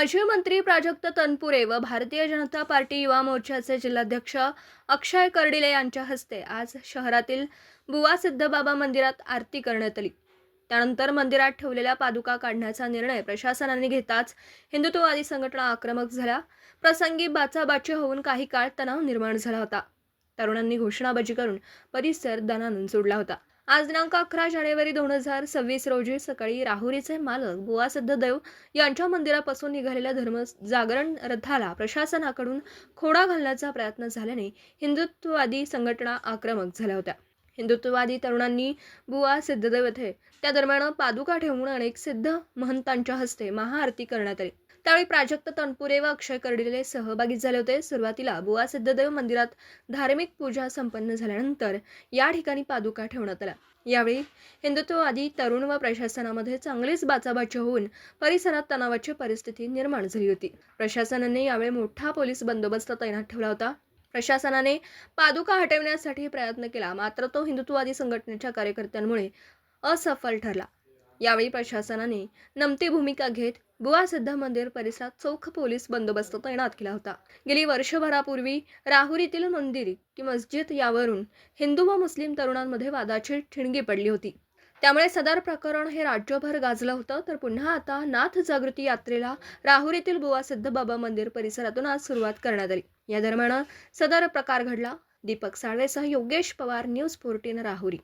माझे मंत्री प्राजक्त तनपुरे व भारतीय जनता पार्टी युवा मोर्चाचे जिल्हाध्यक्ष अक्षय कर्डिले यांच्या हस्ते आज शहरातील बुवा सिद्धबाबा मंदिरात आरती करण्यात आली. त्यानंतर मंदिरात ठेवलेल्या पादुका काढण्याचा निर्णय प्रशासनाने घेताच हिंदुत्ववादी संघटना आक्रमक झाल्या. प्रसंगी बाचाबाची होऊन काही काळ तणाव निर्माण झाला होता. तरुणांनी घोषणाबाजी करून परिसर दणानून सोडला होता. आज दिनांक अकरा जानेवारी दोन हजार सव्वीस रोजी सकाळी राहुरीचे मालक बुवा सिद्धदेव यांच्या मंदिरापासून निघालेल्या धर्म जागरण रथाला प्रशासनाकडून खोडा घालण्याचा प्रयत्न झाल्याने हिंदुत्ववादी संघटना आक्रमक झाल्या होत्या. हिंदुत्ववादी तरुणांनी बुवा सिद्धदेव येथे त्या दरम्यान पादुका ठेवून अनेक सिद्ध महंतांच्या हस्ते महाआरती करण्यात आली. त्यावेळी प्राजक्त तणपुरे व अक्षय कर्डिले सहभागी झाले होते. सुरुवातीला बुवा सिद्धदेव मंदिरात धार्मिक पूजा संपन्न झाल्यानंतर या ठिकाणी पादुका ठेवण्यात आल्या. यावेळी हिंदुत्ववादी तरुण व प्रशासनामध्ये चांगलीच बाचाबाची होऊन परिसरात तणावाची परिस्थिती निर्माण झाली होती. प्रशासनाने यावेळी मोठा पोलीस बंदोबस्त तैनात ठेवला होता. प्रशासनाने पादुका हटवण्यासाठी प्रयत्न केला मात्र तो हिंदुत्ववादी संघटनेच्या कार्यकर्त्यांमुळे असफल ठरला. यावेळी प्रशासनाने नमती भूमिका घेत बुवा सिद्ध मंदिर परिसरात चौख पोलीस बंदोबस्त तैनात केला होता. गेली वर्षभरापूर्वी राहुरीतील मंदिर की मस्जिद यावरून हिंदू व मुस्लिम तरुणांमध्ये वादाची ठिणगी पडली होती. त्यामुळे सदर प्रकरण हे राज्यभर गाजलं होतं. तर पुन्हा आता नाथ जागृती यात्रेला राहुरीतील बुवा सिद्ध बाबा मंदिर परिसरातून आज सुरुवात करण्यात आली. या दरम्यान सदर प्रकार घडला. दीपक साळवेसह योगेश पवार न्यूज फोर्टीन राहुरी.